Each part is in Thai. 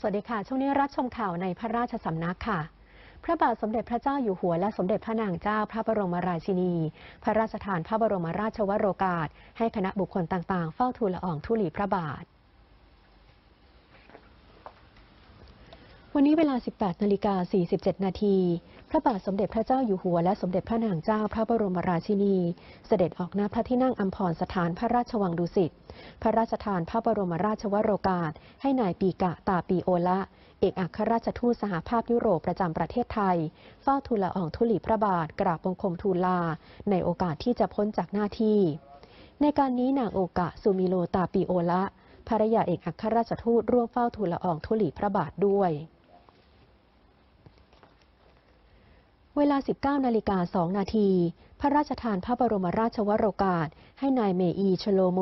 สวัสดีค่ะ ช่วงนี้รับชมข่าวในพระราชสำนักค่ะ พระบาทสมเด็จพระเจ้าอยู่หัวและสมเด็จพระนางเจ้าพระบรมราชินี พระราชทานพระบรมราชวโรกาส ให้คณะบุคคลต่างๆ เฝ้าทูลละอองธุลีพระบาท วันนี้เวลา 18นาฬิกา47 นาที พระบาทสมเด็จพระเจ้าอยู่หัวและสมเด็จพระนางเจ้าพระบรมราชินี เสด็จออกณพระที่นั่งอัมพรสถานพระราชวังดุสิต พระราชทานพระบรมราชวโรกาส ให้นายปีกะตาปีโอละ เอกอัครราชทูตสหภาพยุโรปประจำประเทศไทย เฝ้าทูลละอองธุลีพระบาทกราบบังคมทูลลา ในโอกาสที่จะพ้นจากหน้าที่ ในการนี้นางโอกะสุมิโลตาปีโอละภรรยาเอกอัครราชทูตร่วมเฝ้าทูลละอองธุลีพระบาทด้วย เวลา 19 นาฬิกา 2 นาที พระราชทานพระบรมราชวโรกาส ให้นายเมอีชโลโม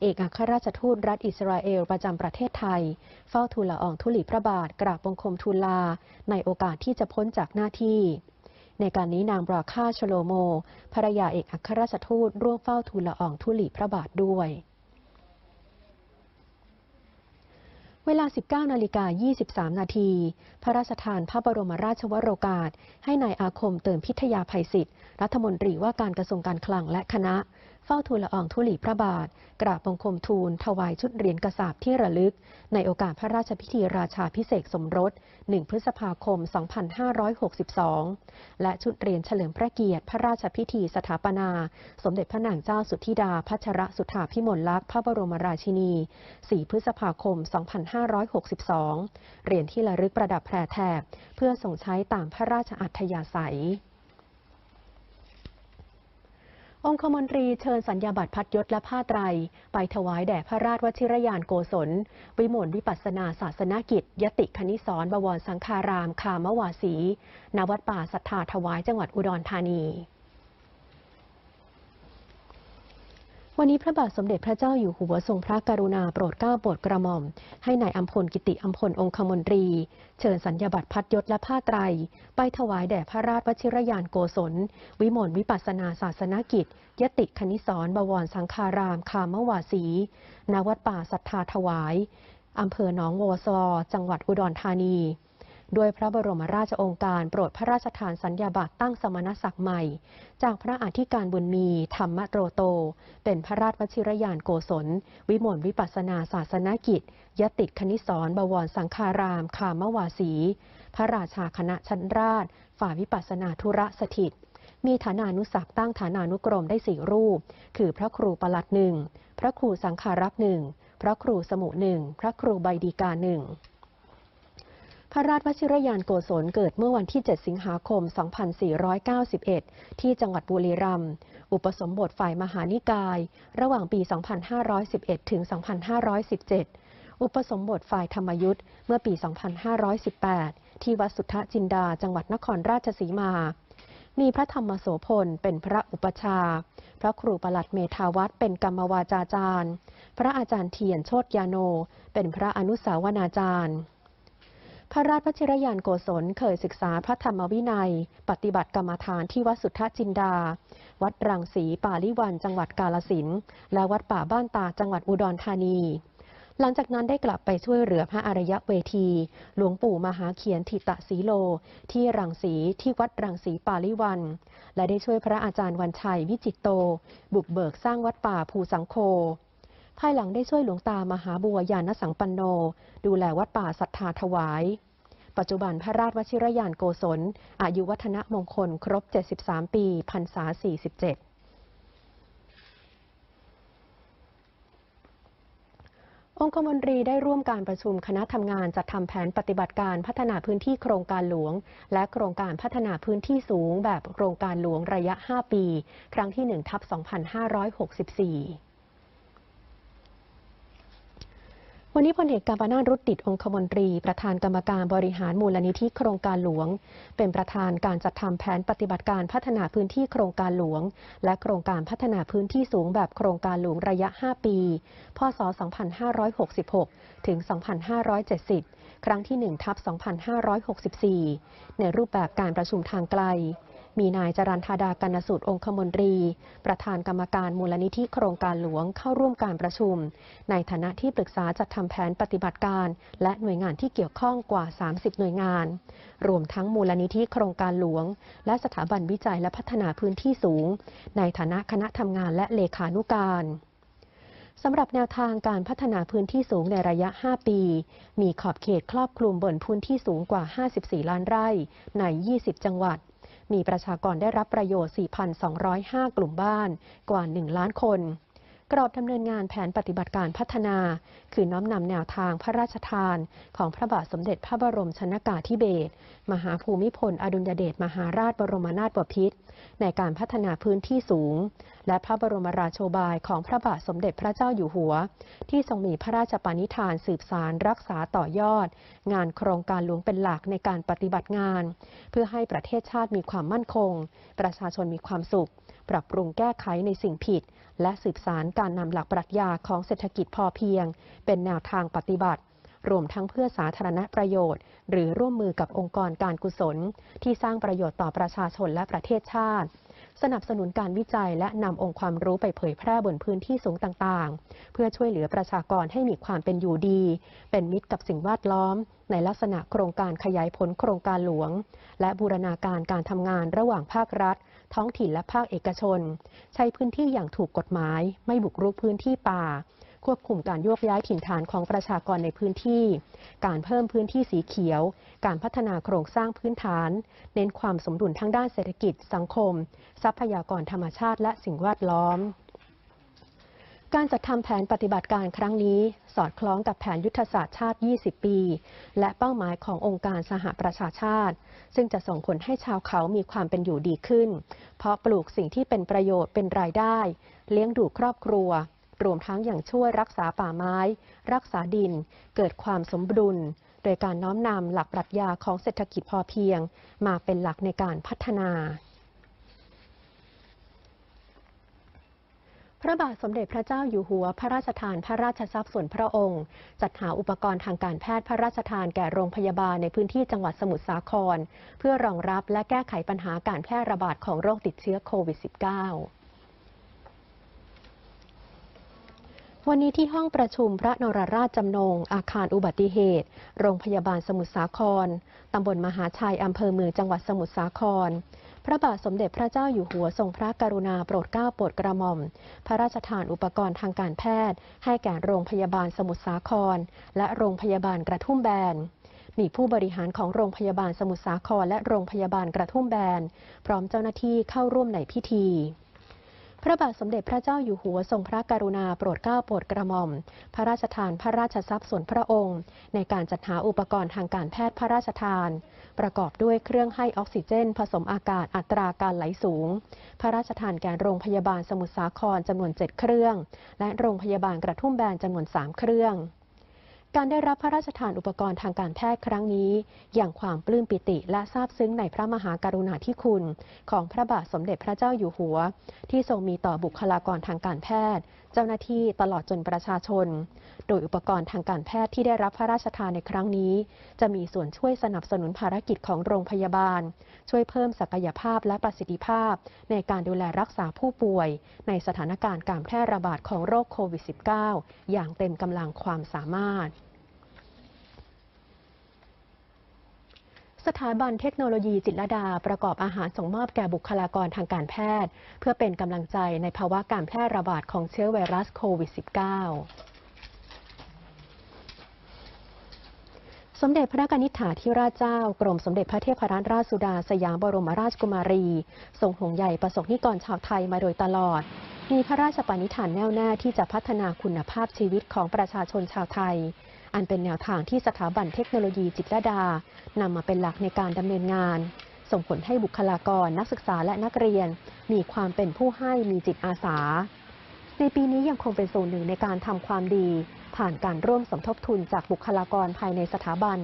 เอกอัครราชทูตรัฐอิสราเอลประจำประเทศไทย เฝ้าทูลละอองธุลีพระบาทกราบบังคมทูลลา ในโอกาสที่จะพ้นจากหน้าที่ ในการนี้นางบราค่าชโลโมภรรยาเอกอัครราชทูตร่วมเฝ้าทูลละอองธุลีพระบาทด้วย เวลา 19 นาฬิกา 23 นาที พระราชทานพระบรมราชวโรกาส ให้นายอาคมเติมพิทยาภัยศิษฐ์รัฐมนตรีว่าการกระทรวงการคลังและคณะ เฝ้าทูลละอองธุลีพระบาท กราบบังคมทูล ถวายชุดเหรียญกระสาบที่ระลึก ในโอกาสพระราชพิธีราชาพิเศษสมรส 1 พฤษภาคม 2562 และชุดเหรียญเฉลิมพระเกียรติพระราชพิธีสถาปนา สมเด็จพระนางเจ้าสุทธิดาพัชรสุธาพิมลลักษณ์พระบรมราชินี 4 พฤษภาคม 2562 เหรียญที่ระลึกประดับแพรแถบเพื่อส่งใช้ตามพระราชอัธยาศัย องคมนตรีเชิญสัญญาบัตรพัดยศและผ้าไตร ไปถวายแด่พระราชวชิรยานโกศล วิมลวิปัสนาศาสนกิจ ยติคณิสรบวรสังคาราม คามวาสี ณ วัดป่าสัทธาถวายจังหวัดอุดรธานี วันนี้พระบาทสมเด็จพระเจ้าอยู่หัวทรงพระกรุณาโปรดเกล้าโปรดกระหม่อม ให้นายอัมพลกิติอัมพลองคมนตรี เชิญสัญญาบัตรพัดยศและผ้าไตร ไปถวายแด่พระราชวชิรยานโกศล วิมลวิปัสนาศาสนกิจ ยติคณิสรบวรสังคาราม คามวาสีณวัดป่าสัทธาถวายอำเภอหนองวัวซอ จังหวัดอุดรธานี ด้วยพระบรมราชองค์การโปรดพระราชทานสัญญาบัตรตั้งสมณศักดิ์ใหม่ จากพระอธิการบุญมี ธรรมโตรโต เป็นพระราชวชิรยานโกศล วิมลวิปัสนาศาสนกิจ ยติคณิสรบวรสังคาราม คามวาสี พระราชาคณะชั้นราช ฝ่ายวิปัสสนาธุระสถิต มีฐานานุศักดิ์ตั้งฐานานุกรมได้สี่รูป คือพระครูประหลัดหนึ่ง พระครูสังขารักษ์หนึ่ง พระครูสมุหนึ่ง พระครูใบดีกาหนึ่ง พระราชวชิรยานโกศลเกิดเมื่อวันที่ 7 สิงหาคม 2491 ที่จังหวัดบุรีรัมย์ อุปสมบทฝ่ายมหานิกาย ระหว่างปี 2511 ถึง 2517 อุปสมบทฝ่ายธรรมยุทธ์เมื่อปี 2518 ที่วัดสุทธจินดา จังหวัดนครราชสีมา มีพระธรรมโสพลเป็นพระอุปชา พระครูประหลัดเมธาวัตเป็นกรรมวาจาจารย์ พระอาจารย์เทียนโชตยาโน เป็นพระอนุสาวนาจารย์ พระราชวชิรยานโกศลเคยศึกษาพระธรรมวินัย ปฏิบัติกรรมฐานที่วัดสุทธจินดา วัดรังสีป่าลิวันจังหวัดกาลสินและวัดป่าบ้านตาจังหวัดอุดรธานี หลังจากนั้นได้กลับไปช่วยเหลือพระอารยเวที หลวงปู่มหาเขียนทิตะสีโล ที่รังสีที่วัดรังสีป่าลิวัน และได้ช่วยพระอาจารย์วันชัยวิจิตโต บุกเบิกสร้างวัดป่าภูสังโฆ ภายหลังได้ช่วยหลวงตามหาบัวยานสังปันโน ดูแลวัดป่าศรัทธาถวาย ปัจจุบันพระราชวชิรยานโกศล อายุวัฒนมงคลครบ 73 ปีพรรษา 47องคมนตรีได้ร่วมการประชุมคณะทำงานจัดทำแผนปฏิบัติการพัฒนาพื้นที่โครงการหลวง และโครงการพัฒนาพื้นที่สูงแบบโครงการหลวงระยะ 5 ปี ครั้งที่1ทับ2564 วันนี้พลเอกกาญปนารุดดิตองคมนตรี ประธานกรรมการบริหารมูลนิธิโครงการหลวง เป็นประธานการจัดทำแผนปฏิบัติการพัฒนาพื้นที่โครงการหลวง และโครงการพัฒนาพื้นที่สูงแบบโครงการหลวงระยะ 5 ปี พศ 2566 ถึง 2570 ครั้งที่1ทับ2564 ในรูปแบบการประชุมทางไกล มีนายจรันธาดากันสูตรองคมนตรี ประธานกรรมการมูลนิธิโครงการหลวงเข้าร่วมการประชุม ในฐานะที่ปรึกษาจัดทำแผนปฏิบัติการ และหน่วยงานที่เกี่ยวข้องกว่า 30 หน่วยงาน รวมทั้งมูลนิธิโครงการหลวง และสถาบันวิจัยและพัฒนาพื้นที่สูง ในฐานะคณะทำงานและเลขานุการสำหรับแนวทางการพัฒนาพื้นที่สูงในระยะ 5 ปี มีขอบเขตครอบคลุมบนพื้นที่สูงกว่า 54 ล้านไร่ ใน 20 จังหวัด มีประชากรได้รับประโยชน์ 4,205 กลุ่มบ้านกว่า 1 ล้านคน กรอบดำเนินงานแผนปฏิบัติการพัฒนา คือน้อมนำแนวทางพระราชทาน ของพระบาทสมเด็จพระบรมชนากาธิเบศรมหาภูมิพลอดุลยเดชมหาราชบรมนาถบพิตรในการพัฒนาพื้นที่สูง และพระบรมราโชบายของพระบาทสมเด็จพระเจ้าอยู่หัว ที่ทรงมีพระราชปณิธานสืบสารรักษาต่อยอด งานโครงการหลวงเป็นหลักในการปฏิบัติงาน เพื่อให้ประเทศชาติมีความมั่นคง ประชาชนมีความสุข ปรับปรุงแก้ไขในสิ่งผิดและสืบสารการนำหลักปรัชญาของเศรษฐกิจพอเพียง เป็นแนวทางปฏิบัติ รวมทั้งเพื่อสาธารณประโยชน์ หรือร่วมมือกับองค์กรการกุศล ที่สร้างประโยชน์ต่อประชาชนและประเทศชาติ สนับสนุนการวิจัยและนำองค์ความรู้ไปเผยแพร่บนพื้นที่สูงต่างๆ เพื่อช่วยเหลือประชากรให้มีความเป็นอยู่ดี เป็นมิตรกับสิ่งแวดล้อม ในลักษณะโครงการขยายผลโครงการหลวง และบูรณาการการทำงานระหว่างภาครัฐ ท้องถิ่นและภาคเอกชน ใช้พื้นที่อย่างถูกกฎหมาย ไม่บุกรุกพื้นที่ป่า ควบคุมการโยกย้ายถิ่นฐานของประชากรในพื้นที่ การเพิ่มพื้นที่สีเขียว การพัฒนาโครงสร้างพื้นฐาน เน้นความสมดุลทั้งด้านเศรษฐกิจ สังคม ทรัพยากรธรรมชาติและสิ่งแวดล้อม การจัดทำแผนปฏิบัติการครั้งนี้ สอดคล้องกับแผนยุทธศาสตร์ชาติ 20 ปี และเป้าหมายขององค์การสหประชาชาติ ซึ่งจะส่งผลให้ชาวเขามีความเป็นอยู่ดีขึ้น เพราะปลูกสิ่งที่เป็นประโยชน์เป็นรายได้ เลี้ยงดูครอบครัว รวมทั้งอย่างช่วยรักษาป่าไม้ รักษาดิน เกิดความสมดุล โดยการน้อมนำหลักปรัชญาของเศรษฐกิจพอเพียง มาเป็นหลักในการพัฒนา พระบาทสมเด็จพระเจ้าอยู่หัว พระราชทานพระราชทรัพย์ส่วนพระองค์ จัดหาอุปกรณ์ทางการแพทย์พระราชทานแก่โรงพยาบาลในพื้นที่จังหวัดสมุทรสาคร เพื่อรองรับและแก้ไขปัญหาการแพร่ระบาดของโรคติดเชื้อโควิด -19 วันนี้ที่ห้องประชุมพระนรราชจำนง อาคารอุบัติเหตุ โรงพยาบาลสมุทรสาคร ตำบลมหาชัย อำเภอเมืองจังหวัดสมุทรสาคร พระบาทสมเด็จพระเจ้าอยู่หัวทรงพระกรุณาโปรดเกล้าโปรดกระหม่อม พระราชทานอุปกรณ์ทางการแพทย์ ให้แก่โรงพยาบาลสมุทรสาคร และโรงพยาบาลกระทุ่มแบนมีผู้บริหารของโรงพยาบาลสมุทรสาครและโรงพยาบาลกระทุ่มแบน พร้อมเจ้าหน้าที่เข้าร่วมในพิธี พระบาทสมเด็จพระเจ้าอยู่หัวทรงพระกรุณาโปรดเกล้าโปรดกระหม่อม พระราชทานพระราชทรัพย์ส่วนพระองค์ ในการจัดหาอุปกรณ์ทางการแพทย์พระราชทาน ประกอบด้วยเครื่องให้ออกซิเจน ผสมอากาศอัตราการไหลสูง พระราชทานแก่โรงพยาบาลสมุทรสาครจำนวน 7 เครื่อง และโรงพยาบาลกระทุ่มแบนจำนวน 3 เครื่อง การได้รับพระราชทานอุปกรณ์ทางการแพทย์ครั้งนี้ อย่างความปลื้มปิติและซาบซึ้งในพระมหากรุณาธิคุณ ของพระบาทสมเด็จพระเจ้าอยู่หัว ที่ทรงมีต่อบุคลากรทางการแพทย์ เจ้าหน้าที่ตลอดจนประชาชน โดยอุปกรณ์ทางการแพทย์ที่ได้รับพระราชทานในครั้งนี้ จะมีส่วนช่วยสนับสนุนภารกิจของโรงพยาบาล ช่วยเพิ่มศักยภาพและประสิทธิภาพ ในการดูแลรักษาผู้ป่วย ในสถานการณ์การแพร่ระบาดของโรคโควิด -19 อย่างเต็มกำลังความสามารถ สถาบันเทคโนโลยีจิตรดาประกอบอาหารส่งมอบแก่บุคลากรทางการแพทย์ เพื่อเป็นกำลังใจในภาวะการแพร่ระบาดของเชื้อไวรัสโควิด -19 สมเด็จพระกนิษฐาธิราชเจ้า กรมสมเด็จพระเทพรัตนราชสุดาสยามบรมราชกุมารี ทรงห่วงใยประสงค์นิกรชาวไทยมาโดยตลอด มีพระราชปณิธานแน่วแน่ที่จะพัฒนาคุณภาพชีวิตของประชาชนชาวไทย อันเป็นแนวทางที่สถาบันเทคโนโลยีจิตรดานำมาเป็นหลักในการดำเนินงาน ส่งผลให้บุคลากรนักศึกษาและนักเรียน มีความเป็นผู้ให้มีจิตอาสา ในปีนี้ยังคงเป็นส่วนหนึ่งในการทำความดี ผ่านการร่วมสมทบทุนจากบุคลากรภายในสถาบัน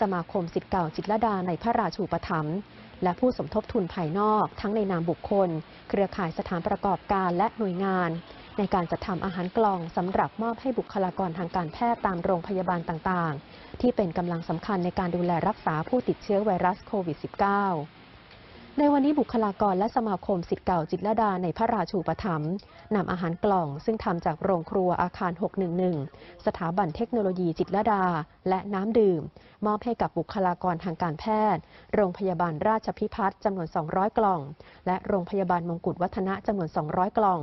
สมาคมสิทธิ์เก่าจิตรดาในพระราชูปถัมภ์และผู้สมทบทุนภายนอก ทั้งในนามบุคคล เครือข่ายสถานประกอบการและหน่วยงาน ในการจัดทำอาหารกล่องสำหรับมอบให้บุคลากรทางการแพทย์ตามโรงพยาบาลต่างๆ ที่เป็นกำลังสำคัญในการดูแลรักษาผู้ติดเชื้อไวรัสโควิด -19 ในวันนี้บุคลากรและสมาคมสิทธิ์เก่าจิตรดาในพระราชูปถัมภ์นำอาหารกล่อง ซึ่งทำจากโรงครัวอาคาร 611 สถาบันเทคโนโลยีจิตรดา และน้ำดื่ม มอบให้กับบุคลากรทางการแพทย์ โรงพยาบาลราชพิพัฒน์จำนวน 200 กล่อง และโรงพยาบาลมงกุฎวัฒนะจำนวน 200 กล่อง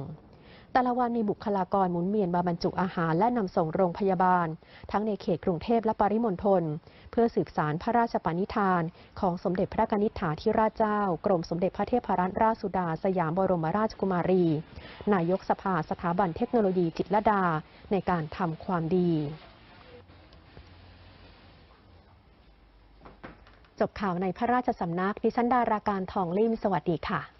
แต่ละวันมีบุคลากรหมุนเวียนมาบรรจุอาหารและนำส่งโรงพยาบาล ทั้งในเขตกรุงเทพและปริมณฑลเพื่อสืบสารพระราชปณิธาน ของสมเด็จพระนิษฐาธิราชเจ้า กรมสมเด็จพระเทพรัตนราชสุดา สยามบรมราชกุมารี นายกสภาสถาบันเทคโนโลยีจิตรดา ในการทำความดีจบข่าวในพระราชสำนักดิฉันดาราการทองลิ่มสวัสดีค่ะ